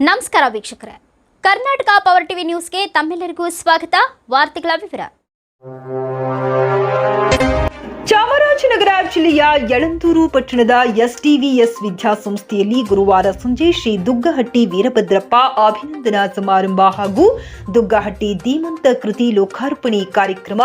ನಮಸ್ಕಾರ ವೀಕ್ಷಕರೇ. Karnataka power TV ನ್ಯೂಸ್ಗೆ ತಮ್ಮೆಲ್ಲರಿಗೂ ಸ್ವಾಗತ. ವಾರ್ತೆಗಳ ವಿವರ. ಚಾಮರಾಜನಗರ ಜಿಲ್ಲೆಯ ಯಳಂದೂರು ಪಟ್ಟಣದ ಎಸ್ಡಿವಿಎಸ್ ವಿದ್ಯಾಸಂಸ್ಥೆಯಲ್ಲಿ ಗುರುವಾರ ಸಂಜೆ ಶ್ರೀ ದುಗ್ಗಹಟ್ಟಿ ವೀರಭದ್ರಪ್ಪ ಅಭಿನಂದನಾ ಸಮಾರಂಭ ಹಾಗೂ ದುಗ್ಗಹಟ್ಟಿ ಧೀಮಂತ ಕೃತಿ ಲೋಕಾರ್ಪಣೆ ಕಾರ್ಯಕ್ರಮ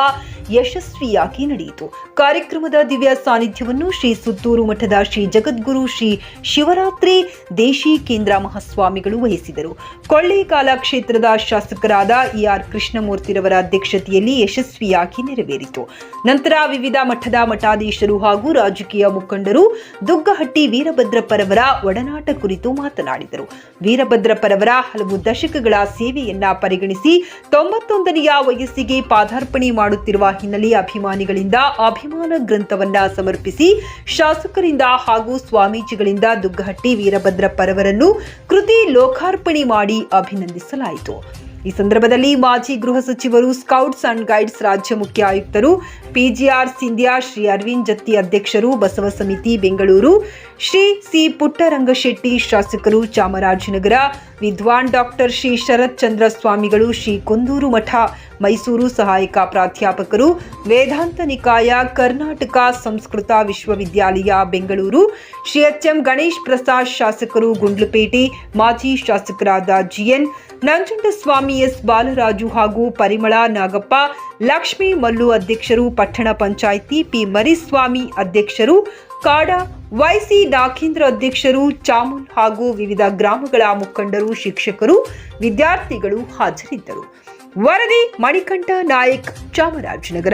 ಯಶಸ್ವಿಯಾಗಿ ನಡೆಯಿತು. ಕಾರ್ಯಕ್ರಮದ ದಿವ್ಯ ಸಾನ್ನಿಧ್ಯವನ್ನು ಶ್ರೀ ಸುತ್ತೂರು ಮಠದ ಶ್ರೀ ಜಗದ್ಗುರು ಶ್ರೀ ಶಿವರಾತ್ರಿ ದೇಶಿ ಕೇಂದ್ರ ಮಹಾಸ್ವಾಮಿಗಳು ವಹಿಸಿದರು. ಕೊಳ್ಳೇಕಾಲ ಕ್ಷೇತ್ರದ ಶಾಸಕರಾದ ಇಆರ್ ಕೃಷ್ಣಮೂರ್ತಿರವರ ಅಧ್ಯಕ್ಷತೆಯಲ್ಲಿ ಯಶಸ್ವಿಯಾಗಿ ನೆರವೇರಿತು. ನಂತರ ವಿವಿಧ ಮಠದ ಮಠಾಧೀಶರು ಹಾಗೂ ರಾಜಕೀಯ ಮುಖಂಡರು ದುಗ್ಗಹಟ್ಟಿ ವೀರಭದ್ರಪ್ಪರವರ ಒಡನಾಟ ಕುರಿತು ಮಾತನಾಡಿದರು. ವೀರಭದ್ರಪ್ಪರವರ ಹಲವು ದಶಕಗಳ ಸೇವೆಯನ್ನ ಪರಿಗಣಿಸಿ ತೊಂಬತ್ತೊಂದನೆಯ ವಯಸ್ಸಿಗೆ ಪಾದಾರ್ಪಣೆ ಮಾಡುತ್ತಿರುವ ಹಿನ್ನೆಲೆ ಅಭಿಮಾನಿಗಳಿಂದ ಅಭಿಮಾನ ಗ್ರಂಥವನ್ನ ಸಮರ್ಪಿಸಿ ಶಾಸಕರಿಂದ ಹಾಗೂ ಸ್ವಾಮೀಜಿಗಳಿಂದ ದುಗ್ಗಹಟ್ಟಿ ವೀರಭದ್ರಪ್ಪರವರನ್ನು ಕೃತಿ ಲೋಕಾರ್ಪಣೆ ಮಾಡಿ ಅಭಿನಂದಿಸಲಾಯಿತು. ಈ ಸಂದರ್ಭದಲ್ಲಿ ಮಾಜಿ ಗೃಹ ಸಚಿವರು, ಸ್ಕೌಟ್ಸ್ ಅಂಡ್ ಗೈಡ್ಸ್ ರಾಜ್ಯ ಮುಖ್ಯ ಆಯುಕ್ತರು, ಪಿಜಿಆರ್ ಸಿಂಧ್ಯಾ, ಶ್ರೀ ಅರವಿಂದ್ ಜತ್ತಿ ಅಧ್ಯಕ್ಷರು, ಬಸವ ಸಮಿತಿ ಬೆಂಗಳೂರು, ಶ್ರೀ ಸಿ ಪುಟ್ಟರಂಗಶೆಟ್ಟಿ ಶಾಸಕರು, ಚಾಮರಾಜನಗರ ವಿದ್ವಾನ್ ಡಾಕ್ಟರ್ ಶ್ರೀ ಶರತ್ ಚಂದ್ರ ಸ್ವಾಮಿಗಳು ಶ್ರೀ ಕುಂದೂರು ಮಠ, ಮೈಸೂರು ಸಹಾಯಕ ಪ್ರಾಧ್ಯಾಪಕರು, ವೇದಾಂತ ನಿಕಾಯ, ಕರ್ನಾಟಕ ಸಂಸ್ಕೃತ ವಿಶ್ವವಿದ್ಯಾಲಯ, ಬೆಂಗಳೂರು, ಶ್ರೀ ಎಚ್ ಎಂ ಗಣೇಶ್ ಪ್ರಸಾದ್ ಶಾಸಕರು ಗುಂಡ್ಲುಪೇಟೆ, ಮಾಜಿ ಶಾಸಕರಾದ ಜಿಎನ್ ನಂಜುಂಡಸ್ವಾಮಿ ಎಸ್ ಬಾಲರಾಜು ಹಾಗೂ ಪರಿಮಳ ನಾಗಪ್ಪ, ಲಕ್ಷ್ಮೀ ಮಲ್ಲು ಅಧ್ಯಕ್ಷರು ಪಟ್ಟಣ ಪಂಚಾಯಿತಿ ಪಿ ಮರಿಸ್ವಾಮಿ ಅಧ್ಯಕ್ಷರು ಕಾಡ, ವೈಸಿ ನಾಗೇಂದ್ರ ಅಧ್ಯಕ್ಷರು, ಚಾಮುಲ್ ಹಾಗೂ ವಿವಿಧ ಗ್ರಾಮಗಳ ಮುಖಂಡರು, ಶಿಕ್ಷಕರು, ವಿದ್ಯಾರ್ಥಿಗಳು ಹಾಜರಿದ್ದರು. ವರದಿ ಮಣಿಕಂಠ ನಾಯಕ್ ಚಾಮರಾಜನಗರ.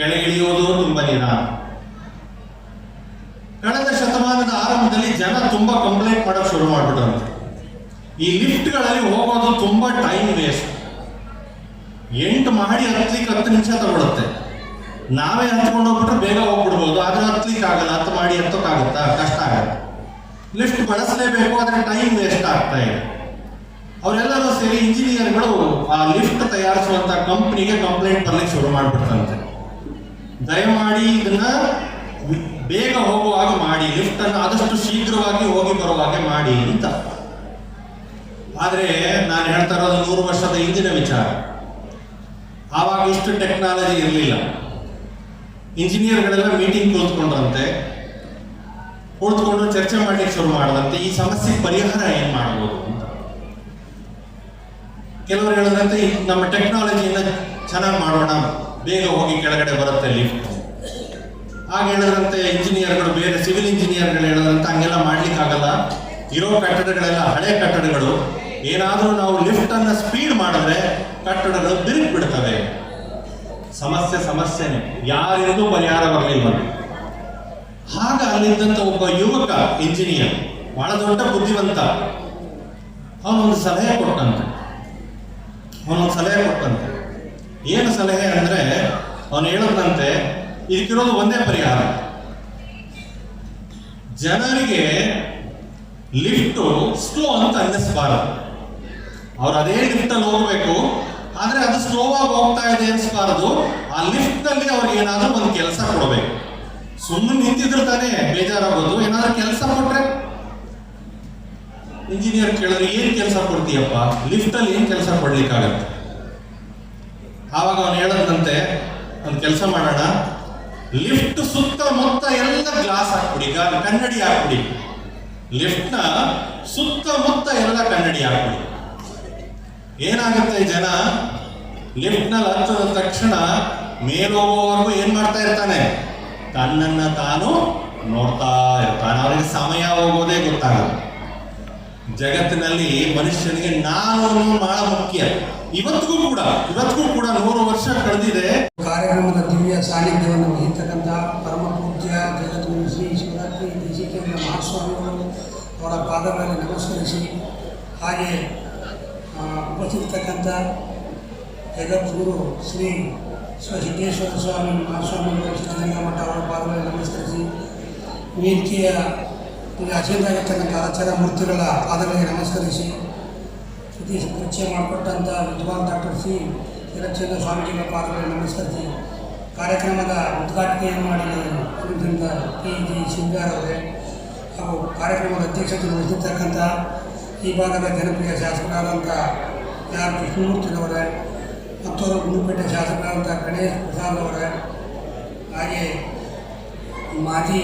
ಕೆಳಗಿಳಿಯುವುದು ತುಂಬ ನಿಧಾನ ಕಳೆದ ಶತಮಾನದ ಆರಂಭದಲ್ಲಿ ಜನ ತುಂಬಾ ಕಂಪ್ಲೇಂಟ್ ಮಾಡಕ್ ಶುರು ಮಾಡ್ಬಿಟ್ಟಂತೆ ಈ ಲಿಫ್ಟ್ಗಳಲ್ಲಿ ಹೋಗೋದು ತುಂಬಾ ಟೈಮ್ ವೇಸ್ಟ್ ಎಂಟು ಮಾಡಿ ಹತ್ಲಿಕ್ಕೆ ಹತ್ತು ನಿಮಿಷ ತಗೊಳುತ್ತೆ. ನಾವೇ ಹತ್ಕೊಂಡು ಹೋಗ್ಬಿಟ್ರೆ ಬೇಗ ಹೋಗ್ಬಿಡ್ಬೋದು, ಆದ್ರೆ ಹತ್ಲಿಕ್ಕೆ ಆಗಲ್ಲ, ಹತ್ತು ಮಾಡಿ ಹತ್ತಕ್ಕಾಗುತ್ತಾ? ಕಷ್ಟ ಆಗುತ್ತೆ. ಲಿಫ್ಟ್ ಬಳಸಲೇಬೇಕು, ಆದ್ರೆ ಟೈಮ್ ವೇಸ್ಟ್ ಆಗ್ತಾ ಇದೆ. ಅವರೆಲ್ಲರೂ ಸೇರಿ ಇಂಜಿನಿಯರ್ಗಳು ಆ ಲಿಫ್ಟ್ ತಯಾರಿಸುವಂತ ಕಂಪ್ನಿಗೆ ಕಂಪ್ಲೇಂಟ್ ಬರ್ಲಿಕ್ಕೆ ಶುರು ಮಾಡ್ಬಿಡ್ತಂತೆ ದಯಮಾಡಿ ಇದನ್ನ ಬೇಗ ಹೋಗುವಾಗ ಮಾಡಿ ಲಿಫ್ಟ್ ಅನ್ನು ಆದಷ್ಟು ಶೀಘ್ರವಾಗಿ ಹೋಗಿ ಬರುವಾಗೆ ಮಾಡಿ ಅಂತ. ಆದರೆ ನಾನು ಹೇಳ್ತಾ ಇರೋದು ನೂರು ವರ್ಷದ ಹಿಂದಿನ ವಿಚಾರ. ಆವಾಗ ಇಷ್ಟು ಟೆಕ್ನಾಲಜಿ ಇರಲಿಲ್ಲ. ಇಂಜಿನಿಯರ್ಗಳೆಲ್ಲ ಮೀಟಿಂಗ್ ಕೂತ್ಕೊಂಡ್ರಂತೆ. ಕೂತ್ಕೊಂಡು ಚರ್ಚೆ ಮಾಡಲಿಕ್ಕೆ ಶುರು ಮಾಡದಂತೆ. ಈ ಸಮಸ್ಯೆ ಪರಿಹಾರ ಏನು ಮಾಡ್ಬೋದು ಅಂತ. ಕೆಲವರು ಹೇಳಿದ್ರಂತೆ ಈ ನಮ್ಮ ಟೆಕ್ನಾಲಜಿಯಿಂದ ಚೆನ್ನಾಗಿ ಮಾಡೋಣ. ಬೇಗ ಹೋಗಿ ಕೆಳಗಡೆ ಬರುತ್ತೆ ಲಿಫ್ಟ್ ಆಗ ಹೇಳಿದ್ರಂತೆ ಇಂಜಿನಿಯರ್ಗಳು ಬೇರೆ ಸಿವಿಲ್ ಇಂಜಿನಿಯರ್ಗಳು ಹೇಳಿದ್ರಂತೆ ಹಂಗೆಲ್ಲ ಮಾಡ್ಲಿಕ್ಕಾಗಲ್ಲ. ಇರೋ ಕಟ್ಟಡಗಳೆಲ್ಲ ಹಳೆ ಕಟ್ಟಡಗಳು. ಏನಾದರೂ ನಾವು ಲಿಫ್ಟ್ ಅನ್ನ ಸ್ಪೀಡ್ ಮಾಡಿದ್ರೆ ಕಟ್ಟಡಗಳು ಬಿರುಕು ಬಿಡ್ತವೆ ಸಮಸ್ಯೆ, ಸಮಸ್ಯೆನೆ. ಯಾರಿಗೂ ಪರಿಹಾರ ಬರಲಿಲ್ಲ. ಹಾಗ ಅಲ್ಲಿದ್ದಂತ ಒಬ್ಬ ಯುವಕ ಇಂಜಿನಿಯರ್ ಬಹಳ ದೊಡ್ಡ ಬುದ್ಧಿವಂತ. ಅವನೊಂದು ಸಲಹೆ ಕೊಟ್ಟಂತೆ. ಅವನೊಂದು ಸಲಹೆ ಕೊಟ್ಟಂತೆ. ಏನು ಸಲಹೆ ಅಂದ್ರೆ ಅವನು ಹೇಳೋದಂತೆ, ಇದಕ್ಕಿರೋದು ಒಂದೇ ಪರಿಹಾರ. ಜನರಿಗೆ ಲಿಫ್ಟು, ಸ್ಲೋ ಅಂತ ಅನ್ನಿಸ್ಬಾರದು. ಅವ್ರು ಅದೇ ಲಿಫ್ಟ್ ಅಲ್ಲಿ ಹೋಗ್ಬೇಕು, ಆದ್ರೆ ಅದು ಸ್ಲೋ ಆಗಿ ಹೋಗ್ತಾ ಇದೆ ಅನ್ಸ್ಬಾರದು ಆ ಲಿಫ್ಟ್ನಲ್ಲಿ ಅವ್ರಿಗೆ ಏನಾದ್ರೂ ಒಂದು ಕೆಲಸ ಕೊಡಬೇಕು. ಸುಮ್ಮನೆ ನಿಂತಿದ್ರೆ ತಾನೇ ಬೇಜಾರಾಗೋದು. ಏನಾದರೂ ಕೆಲಸ ಕೊಟ್ರೆ? ಇಂಜಿನಿಯರ್ ಕೇಳಿದ್ರೆ, ಏನು ಕೆಲಸ ಕೊಡ್ತೀಯಪ್ಪ? ಲಿಫ್ಟ್ ಅಲ್ಲಿ ಏನ್ ಕೆಲಸ ಕೊಡ್ಲಿಕ್ಕಾಗತ್ತೆ? ಆವಾಗ ಅವನು ಹೇಳದಂತೆ, ಒಂದು ಕೆಲಸ ಮಾಡೋಣ. ಲಿಫ್ಟ್ ಸುತ್ತ ಮೊತ್ತ ಎಲ್ಲ ಗ್ಲಾಸ್ ಹಾಕ್ಬಿಡಿ ಕನ್ನಡಿ ಹಾಕ್ಬಿಡಿ. ಲಿಫ್ಟ್ನ ಸುತ್ತ ಮೊತ್ತ ಎಲ್ಲ ಕನ್ನಡಿ ಹಾಕ್ಬಿಡಿ. ಏನಾಗುತ್ತೆ ಜನ? ಲಿಫ್ಟ್ನ ಹತ್ತದ ತಕ್ಷಣ ಮೇಲೋಗುವವರೆಗೂ ಏನ್ ಮಾಡ್ತಾ ಇರ್ತಾನೆ? ತನ್ನನ್ನ ತಾನು ನೋಡ್ತಾ ಇರ್ತಾನೆ. ಅವರಿಗೆ ಸಮಯ ಹೋಗೋದೇ ಗೊತ್ತಾಗಲ್ಲ. ಜಗತ್ತಿನಲ್ಲಿ ಮನುಷ್ಯನಿಗೆ ನಾನು ಬಹಳ ಮುಖ್ಯ ಇವತ್ತಿಗೂ ಕೂಡ ಇವತ್ತಿಗೂ ಕೂಡ ನೂರು ವರ್ಷ ಕಳೆದಿದೆ. ಕಾರ್ಯಕ್ರಮದ ದಿವ್ಯ ಸಾನ್ನಿಧ್ಯವನ್ನು ವಹಿರ್ತಕ್ಕಂಥ ಪರಮ ಪೂಜ್ಯ ಜಗದ್ಗುರು ಶ್ರೀ ಶಿವರಾತ್ರಿ ದೇಶಿಕೇಂದ್ರ ಮಹಾಸ್ವಾಮಿಗಳು ಅವರ ಪಾದಗಳಲ್ಲಿ ನಮಸ್ಕರಿಸಿ, ಹಾಗೆ ಉಪಸ್ಥಿತಿರ್ತಕ್ಕಂಥ ಜಗದ್ಗುರು ಶ್ರೀ ಸ್ವಸಿದ್ದೇಶ್ವರ ಸ್ವಾಮಿ ಮಹಾಸ್ವಾಮಿಗಳು ಸಿದ್ಧಗಂಗಾ ಮಠ ಅವರ ಪಾದಗಳಲ್ಲಿ ನಮಸ್ಕರಿಸಿ ವೇದಿಕೆಯ ಅಚೇತಾಗಿರ್ತಕ್ಕಂಥ ಆಚಾರ್ಯ ಮೂರ್ತಿಗಳ ಪಾದಗಳಿಗೆ ನಮಸ್ಕರಿಸಿ ಪ್ರತಿ ಪರಿಚಯ ಮಾಡಿಕೊಟ್ಟಂಥ ವಿದ್ವಾನ್ ಡಾಕ್ಟರ್ ಸಿ. ಹಿರಚಂದ್ರ ಸ್ವಾಮೀಜಿಗಳ ಪಾದಗಳಿಗೆ ನಮಸ್ಕರಿಸಿ. ಕಾರ್ಯಕ್ರಮದ ಉದ್ಘಾಟನೆಯನ್ನು ಮಾಡಿದ್ದರಿಂದ ಕೆ. ಜಿ. ಶೃಂಗಾರ್ ಅವರೇ ಹಾಗೂ ಕಾರ್ಯಕ್ರಮದ ಅಧ್ಯಕ್ಷತೆ ವಹಿಸಿರ್ತಕ್ಕಂಥ ಈ ಭಾಗದ ಜನಪ್ರಿಯ ಶಾಸಕರಾದಂಥ ಆರ್. ಕೃಷ್ಣಮೂರ್ತಿನವರೇ ಮತ್ತೊಂದು ಗುಂಡುಪೇಟೆ ಶಾಸಕರಾದಂಥ ಗಣೇಶ್ ಪ್ರಸಾದ್ ಅವರೇ, ಹಾಗೆ ಮಾಜಿ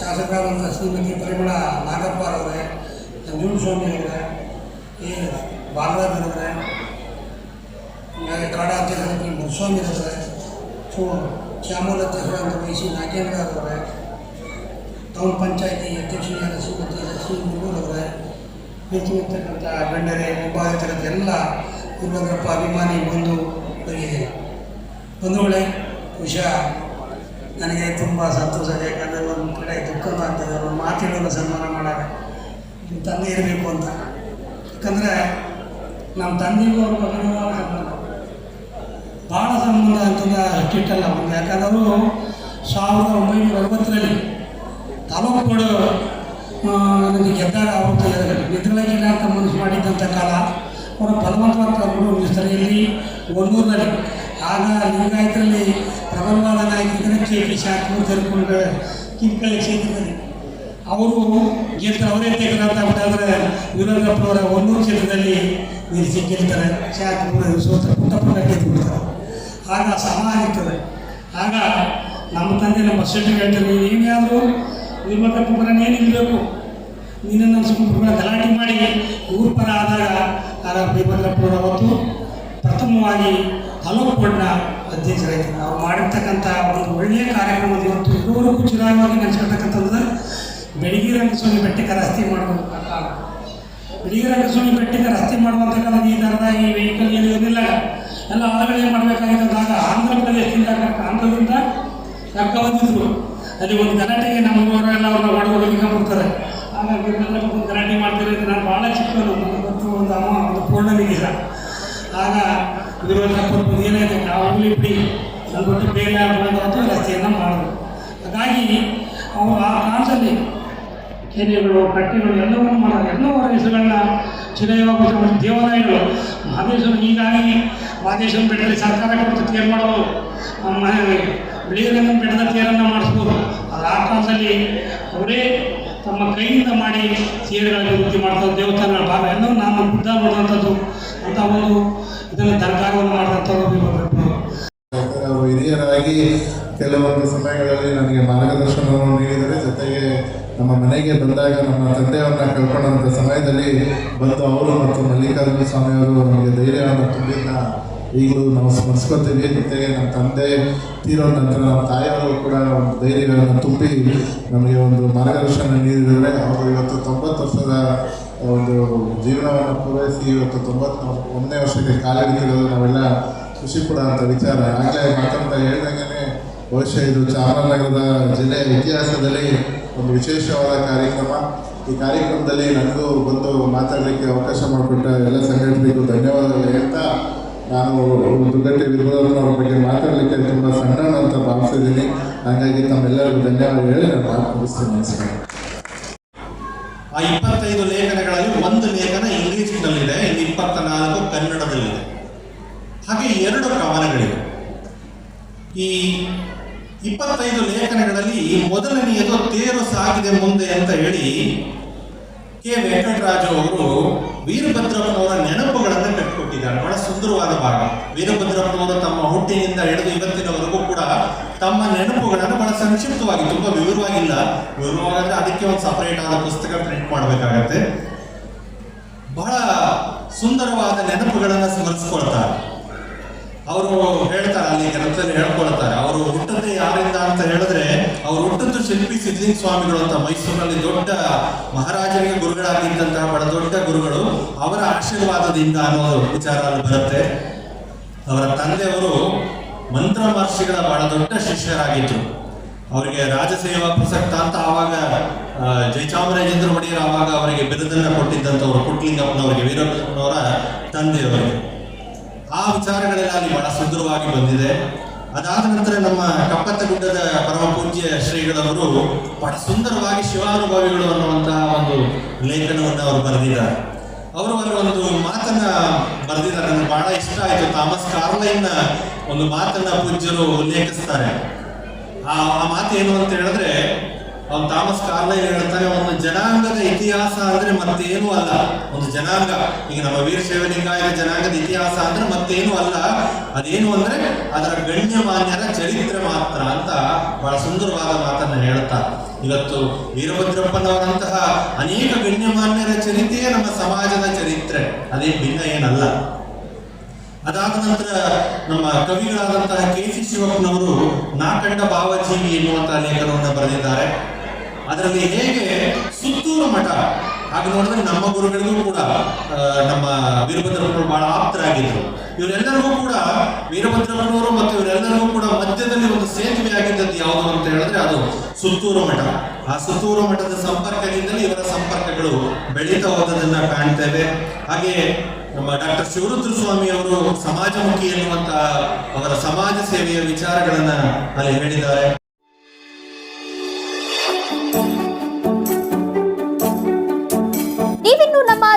ಶಾಸಕರಾದಂಥ ಶ್ರೀಮತಿ ಪರಿಮಳ ನಾಗಪ್ಪರವರೇ ನಂಜುಂಡಸ್ವಾಮಿ ಅವರೇ ಈ ಬಾಲರಾಜರವರೇ ಹಾಗೆ ಕಾಡಾಧ್ಯಕ್ಷರಾಗಿ ಮುಸ್ವಾಮಿ ಅವರೇ, ಸೊ ಶ್ಯಾಮಲ ಅಧ್ಯಕ್ಷರಾದಂಥ ವೈ ಸಿ ನಾಗೇಂದ್ರ ಅವರೇ, ಟೌನ್ ಪಂಚಾಯತಿ ಅಧ್ಯಕ್ಷರಾದ ಶ್ರೀಮತಿ ಲಕ್ಷ್ಮೀ ಮುಗೂರ್ ಅವರೇ, ನಿಂತಿರ್ತಕ್ಕಂಥ ಗಣ್ಯರೇ ಮುಂಭಾಗತಕ್ಕಂಥ ಎಲ್ಲ ವೀರಭದ್ರಪ್ಪ ಅಭಿಮಾನಿ ಬಂಧು, ಅವರಿಗೆ ಬಂಧುಗಳೇ, ವಿಷಯ ನನಗೆ ತುಂಬ ಸಂತೋಷ ಇದೆ. ಯಾಕಂದರೆ ಒಂದು ಕಡೆ ದುಃಖನೂ ಆಗ್ತದೆ. ಒಂದು ಮಾತಿಡಲು ಸನ್ಮಾನ ಮಾಡಾಗ ನಿಮ್ಮ ತಂದೆ ಇರಬೇಕು ಅಂತ. ಯಾಕಂದರೆ ನಮ್ಮ ತಂದೆಗೂ ಅವ್ರ ಮಗನೂ ಭಾಳ ಸಂಬಂಧ ಅಂತಂದ ಅಷ್ಟಿಟ್ಟಲ್ಲ ಒಂದು ಯಾಕಂದ್ರೆ ಅವರು ಸಾವಿರದ ಒಂಬೈನೂರ ಅರವತ್ತರಲ್ಲಿ ಕೂಡ ನನಗೆ ಗೆದ್ದಾಗ ಅವರು ನಿದ್ರಳಗಿಲ್ಲ ಅಂತ ಮನಸ್ಸು ಮಾಡಿದ್ದಂಥ ಕಾಲ ಅವರು ಬಲವಂತವಾದ ಕರ್ಕೊಂಡು ಸ್ಥಳದಲ್ಲಿ ಒಂದೂರಿನಲ್ಲಿ ಆಗ ಲಿಂಗಾಯತರಲ್ಲಿ ಪ್ರಬಲವಾದ ಪಿ ಶಾಂತಮೂರ್ತಿ ತೆರೆದುಕೊಂಡು ಕಿಂಕಳ್ಳಿ ಕ್ಷೇತ್ರದಲ್ಲಿ. ಅವರು ಗೆದ್ದು ಅವರೇ ತೆಗೆದಂತ ಬಿಟ್ಟಾದ್ರೆ ವೀರಭದ್ರಪ್ಪನವರ ಒಂದೂರು ಕ್ಷೇತ್ರದಲ್ಲಿ ನಿಲ್ಲಿಸಿ ಗೆಲ್ತಾರೆ. ಶಾಂತಪುರ ಸೋತ್ರ ಪುಟ್ಟಪ್ಪನ ಗೆದ್ದು ಬಿಡ್ತಾರೆ. ಆಗ ಸಮ ಆಗಿರ್ತದೆ ಆಗ ನಮ್ಮ ತಂದೆ, ನಮ್ಮ ಬಸ್ಸೆಟ್ಟಿಗೆ ಹೇಳ್ತಾರೆ, ನೀನು ಆದರೂ ವೀರಭದ್ರಪ್ಪನ ನೀನು ನಿನ್ನನ್ನು ಸುಮ್ಮನೆ ಗಲಾಟೆ ಮಾಡಿ ಊರ ಪರ ಆದಾಗ ಆಗ ವೀರಭದ್ರಪ್ಪನವರು ಅವತ್ತು ಪ್ರಥಮವಾಗಿ ಹಲವು ಕೊಡ್ನ ಅಧ್ಯಕ್ಷರಾಯ್ತಾರೆ ಅವ್ರು ಮಾಡಿರ್ತಕ್ಕಂಥ ಒಂದು ಒಳ್ಳೆಯ ಕಾರ್ಯಕ್ರಮದ ಇವತ್ತು ಇದುವರೆಗೂ ಚಿರಾಯವಾಗಿ ನಡೆಸಿರ್ತಕ್ಕಂಥದ್ದು ಬೆಳಗ್ಗೆ ರಂಗಸ್ವಾಮಿ ಬೆಟ್ಟಕ್ಕೆ ರಸ್ತೆ ಆ ಕಾಲ ಬೆಳಗ್ಗೆ ರಂಗಸ್ವಾಮಿ ಬೆಟ್ಟಕ್ಕೆ ರಸ್ತೆ ಮಾಡುವಂಥ ಕಾಲದ ಈ ಥರದ ಈ ವೆಹಿಕಲ್ ಏನು ಇರಲಿಲ್ಲ. ಎಲ್ಲ ಆಳುಗಳೇ ಮಾಡಬೇಕಾಗಿದ್ದಾಗ ಆಂಧ್ರ ಪ್ರದೇಶದಿಂದ ಆಂಧ್ರದಿಂದ ಕರ್ಕ ಬಂದಿದ್ರು ಅಲ್ಲಿ ಒಂದು ಗಲಾಟೆಗೆ ನಮ್ಮವರೆಲ್ಲ ಅವ್ರನ್ನ ಹೊಡೆದು ಬರ್ತಾರೆ ಹಾಗಾಗಿ ಒಂದು ಗಲಾಟೆ ಮಾಡ್ತಾರೆ ನಾನು ಭಾಳ ಚಿಕ್ಕವನು. ಒಂದು ಅಮ್ಮ, ಒಂದು ಪೂರ್ಣನಿಗೆ. ಸಹ ಆಗ ವಿರೋಧಪುರ ಏನಾಯ್ತು? ನಾವು ಹೋಗ್ಲಿ ಬಿಡಿ. ಅದು ಬಿಟ್ಟು ಬೇರೆ ಬಂದು ರಸ್ತೆಯನ್ನು ಮಾಡೋದು ಹಾಗಾಗಿ ಅವರು ಆ ಕಾಲದಲ್ಲಿ ಕೆರೆಗಳು, ಕಟ್ಟೆಗಳು ಎಲ್ಲವನ್ನು ಮಾಡೋದು ಎಲ್ಲವೂ ಹೆಸರುಗಳನ್ನ ಚಿರಯವಾಗಿ ದೇವಾಲಯಗಳು. ಮಹದೇಶ್ವರ ಹೀಗಾಗಿ ಮಹದೇಶ್ವರ ಬೆಟ್ಟದಲ್ಲಿ ಸರ್ಕಾರ ಕೊಟ್ಟು ತೇರು ಮಾಡೋದು? ಬಿಳಿಯರಂಗ ಬೆಟ್ಟದ ತೇರನ್ನು ಮಾಡಿಸ್ಬೋದು? ಅದು ಆ ಕಾಲದಲ್ಲಿ ಅವರೇ ತಮ್ಮ ಕೈಯಿಂದ ಮಾಡಿ ತೇರುಗಳನ್ನು ವೃತ್ತಿ ಮಾಡ್ತಾರೆ ದೇವಸ್ಥಾನಗಳ ಭಾಗ. ಎಲ್ಲವೂ ನಾನು ಬುದ್ಧ ನೋಡುವಂಥದ್ದು ಅಂತ ಒಂದು ಇದನ್ನು ಹಿರಿಯರಾಗಿ ಕೆಲವೊಂದು ಸಮಯಗಳಲ್ಲಿ ನನಗೆ ಮಾರ್ಗದರ್ಶನವನ್ನು ನೀಡಿದರೆ, ಜೊತೆಗೆ ನಮ್ಮ ಮನೆಗೆ ಬಂದಾಗ ನಮ್ಮ ತಂದೆಯವ್ರನ್ನ ಕಳ್ಕೊಂಡಂಥ ಸಮಯದಲ್ಲಿ ಬಂದು ಅವರು ಮತ್ತು ಮಲ್ಲಿಕಾರ್ಜುನ ಸ್ವಾಮಿಯವರು ನಮಗೆ ಧೈರ್ಯವನ್ನು ತುಂಬಿದ್ದ ಈಗಲೂ ನಾವು ಸ್ಮರಿಸ್ಕೊತೀವಿ. ಜೊತೆಗೆ ನಮ್ಮ ತಂದೆ ತೀರೋ ನಂತರ ನಮ್ಮ ತಾಯಿಯವರು ಕೂಡ ಒಂದು ಧೈರ್ಯಗಳನ್ನು ತುಂಬಿ ನಮಗೆ ಒಂದು ಮಾರ್ಗದರ್ಶನ ನೀಡಿದರೆ, ಅವರು ಇವತ್ತು ತೊಂಬತ್ತು ವರ್ಷದ ಒಂದು ಜೀವನವನ್ನು ಪೂರೈಸಿ ಇವತ್ತು ತೊಂಬತ್ತು ಒಂದನೇ ವರ್ಷಕ್ಕೆ ಕಾಲಿಡ್ತಿರೋದು ನಾವೆಲ್ಲ ಖುಷಿ ಅಂತ ವಿಚಾರ. ಆಗಲೇ ಮಾತಾಡ್ತಾ ಹೇಳ್ದಂಗೆ ಬಹುಶಃ ಇದು ಚಾಮರಾಜನಗರದ ಜಿಲ್ಲೆಯ ಇತಿಹಾಸದಲ್ಲಿ ಒಂದು ವಿಶೇಷವಾದ ಕಾರ್ಯಕ್ರಮ. ಈ ಕಾರ್ಯಕ್ರಮದಲ್ಲಿ ನನಗೂ ಬಂದು ಮಾತಾಡಲಿಕ್ಕೆ ಅವಕಾಶ ಮಾಡಿಕೊಟ್ಟ ಎಲ್ಲ ಸಂಘಟನೆಗೂ ಧನ್ಯವಾದಗಳು ಹೇಳ್ತಾ ನಾನು ದುರ್ಗಟ್ಟಿ ಅವ್ರ ಬಗ್ಗೆ ಮಾತಾಡಲಿಕ್ಕೆ ತುಂಬ ಸಣ್ಣ ಅಂತ ಭಾವಿಸಿದ್ದೀನಿ. ಹಾಗಾಗಿ ತಮ್ಮೆಲ್ಲರಿಗೂ ಧನ್ಯವಾದ ಹೇಳಿ ನಾನು ಆ ಇಪ್ಪತ್ತೈದು ಹಾಗೆ ಎರಡು ಪ್ರಮಾಣಗಳಿವೆ. ಈ ಇಪ್ಪತ್ತೈದು ಲೇಖನಗಳಲ್ಲಿ ಮೊದಲನೆಯದು ತೇರು ಸಾಗಿದೆ ಮುಂದೆ ಅಂತ ಹೇಳಿ ಕೆ. ವೆಂಕಟರಾಜು ಅವರು ವೀರಭದ್ರಪ್ಪನವರ ನೆನಪುಗಳನ್ನು ಕಟ್ಟಿಕೊಟ್ಟಿದ್ದಾರೆ. ಬಹಳ ಸುಂದರವಾದ ಭಾಗ. ವೀರಭದ್ರಪ್ಪನವರು ತಮ್ಮ ಹುಟ್ಟಿನಿಂದ ಹಿಡಿದು ಇವತ್ತಿನವರೆಗೂ ಕೂಡ ತಮ್ಮ ನೆನಪುಗಳನ್ನು ಬಹಳ ಸಂಕ್ಷಿಪ್ತವಾಗಿ, ತುಂಬಾ ವಿವರವಾಗಿಲ್ಲ. ವಿವರವಾಗಂದ್ರೆ ಅದಕ್ಕೆ ಒಂದು ಸಪರೇಟ್ ಆದ ಪುಸ್ತಕ ಪ್ರಿಂಟ್ ಮಾಡಬೇಕಾಗತ್ತೆ. ಬಹಳ ಸುಂದರವಾದ ನೆನಪುಗಳನ್ನು ಸ್ಮರಿಸ್ಕೊಳ್ತಾರೆ. ಅವರು ಹೇಳ್ತಾರೆ, ಅಲ್ಲಿ ಕೆಲಸದಲ್ಲಿ ಹೇಳ್ಕೊಳ್ತಾರೆ, ಅವರು ಹುಟ್ಟದ್ದು ಯಾರಿಂದ ಅಂತ ಹೇಳಿದ್ರೆ, ಅವರು ಹುಟ್ಟದ್ದು ಶಿಲ್ಪಿ ಸಿದ್ಧಲಿಂಗ ಸ್ವಾಮಿಗಳು ಅಂತ ಮೈಸೂರಿನಲ್ಲಿ ದೊಡ್ಡ ಮಹಾರಾಜರಿಗೆ ಗುರುಗಳಾಗಿದ್ದಂತಹ ಬಹಳ ದೊಡ್ಡ ಗುರುಗಳು, ಅವರ ಆಶೀರ್ವಾದದಿಂದ ಅನ್ನೋ ವಿಚಾರ ಬರುತ್ತೆ. ಅವರ ತಂದೆಯವರು ಮಂತ್ರ ಮಹರ್ಷಿಗಳ ಬಹಳ ದೊಡ್ಡ ಶಿಷ್ಯರಾಗಿದ್ರು. ಅವರಿಗೆ ರಾಜಸೇವಾ ಪ್ರಸಕ್ತ ಅಂತ ಆವಾಗ ಜಯಚಾಮರಾಜೇಂದ್ರ ಒಡೆಯರ್ ಆವಾಗ ಅವರಿಗೆ ಬಿರುದನ್ನ ಕೊಟ್ಟಿದ್ದಂಥವ್ರು ಕುಟ್ಲಿಂಗಪ್ಪನವರಿಗೆ ವೀರಪ್ಪನವರ ತಂದೆಯವರಿಗೆ ಆ ವಿಚಾರಗಳೆಲ್ಲ ಬಹಳ ಸುಂದರವಾಗಿ ಬಂದಿದೆ. ಅದಾದ ನಂತರ ನಮ್ಮ ಕಪ್ಪತ್ತಗುಡ್ಡದ ಪರಮ ಪೂಜ್ಯ ಶ್ರೀಗಳವರು ಬಹಳ ಸುಂದರವಾಗಿ ಶಿವಾನುಭವಿಗಳು ಅನ್ನುವಂತಹ ಒಂದು ಲೇಖನವನ್ನು ಅವರು ಬರೆದಿದ್ದಾರೆ. ಅವರು ಅಲ್ಲಿ ಒಂದು ಮಾತನ್ನ ಬರೆದಿದ್ದಾರೆ. ನನಗೆ ಬಹಳ ಇಷ್ಟ ಆಯಿತು. ತಾಮಸ್ ಕಾರ್ಲೈನ್ನ ಒಂದು ಮಾತನ್ನ ಪೂಜ್ಯರು ಉಲ್ಲೇಖಿಸ್ತಾರೆ. ಆ ಆ ಮಾತು ಏನು ಅಂತ ಹೇಳಿದ್ರೆ ಅವ್ನು ಥಾಮಸ್ ಕಾರ್ಲೈನ್ ಹೇಳ್ತಾರೆ, ಒಂದು ಜನಾಂಗದ ಇತಿಹಾಸ ಅಂದ್ರೆ ಮತ್ತೇನು ಅಲ್ಲ. ಒಂದು ಜನಾಂಗ, ಈಗ ನಮ್ಮ ವೀರಶೈವ ಲಿಂಗಾಯತ ಜನಾಂಗದ ಇತಿಹಾಸ ಅಂದ್ರೆ ಮತ್ತೇನು ಅಲ್ಲ. ಅದೇನು ಅಂದ್ರೆ ಅದರ ಗಣ್ಯಮಾನ್ಯರ ಚರಿತ್ರೆ ಮಾತ್ರ ಅಂತ ಬಹಳ ಸುಂದರವಾದ ಮಾತನ್ನ ಹೇಳ್ತಾರೆ ಇವತ್ತು ವೀರಭದ್ರಪ್ಪನವರಂತಹ ಅನೇಕ ಗಣ್ಯಮಾನ್ಯರ ಚರಿತ್ರೆಯೇ ನಮ್ಮ ಸಮಾಜದ ಚರಿತ್ರೆ. ಅದೇ ಭಿನ್ನ ಏನಲ್ಲ. ಅದಾದ ನಂತರ ನಮ್ಮ ಕವಿಗಳಾದಂತಹ ಕೆ ಸಿ ಶಿವಪ್ಪನವರು ನಾಕಂಡ ಭಾವಜೀವಿ ಎನ್ನುವಂತಹ ಲೇಖನವನ್ನು ಬರೆದಿದ್ದಾರೆ. ಅದರಲ್ಲಿ ಹೇಗೆ ಸುತ್ತೂರು ಮಠ, ಹಾಗೆ ನೋಡಿದ್ರೆ ನಮ್ಮ ಗುರುಗಳಿಗೂ ಕೂಡ ನಮ್ಮ ವೀರಭದ್ರಪ್ಪನವರು ಬಹಳ ಆಪ್ತರಾಗಿದ್ದರು. ಇವರೆಲ್ಲರಿಗೂ ಕೂಡ ವೀರಭದ್ರಪ್ಪನವರು ಮತ್ತು ಇವರೆಲ್ಲರಿಗೂ ಕೂಡ ಮಧ್ಯದಲ್ಲಿ ಒಂದು ಸೇತುವೆ ಆಗಿದ್ದದ್ದು ಯಾವುದು ಅಂತ ಹೇಳಿದ್ರೆ ಅದು ಸುತ್ತೂರು ಮಠ. ಆ ಸುತ್ತೂರು ಮಠದ ಸಂಪರ್ಕದಿಂದಲೇ ಇವರ ಸಂಪರ್ಕಗಳು ಬೆಳೀತಾ ಹೋದದನ್ನ ಕಾಣ್ತೇವೆ. ಹಾಗೆ ನಮ್ಮ ಡಾಕ್ಟರ್ ಶಿವರುದ್ರ ಸ್ವಾಮಿ ಅವರು ಸಮಾಜಮುಖಿ ಎನ್ನುವಂತಹ ಅವರ ಸಮಾಜ ಸೇವೆಯ ವಿಚಾರಗಳನ್ನ ಅಲ್ಲಿ ಹೇಳಿದ್ದಾರೆ.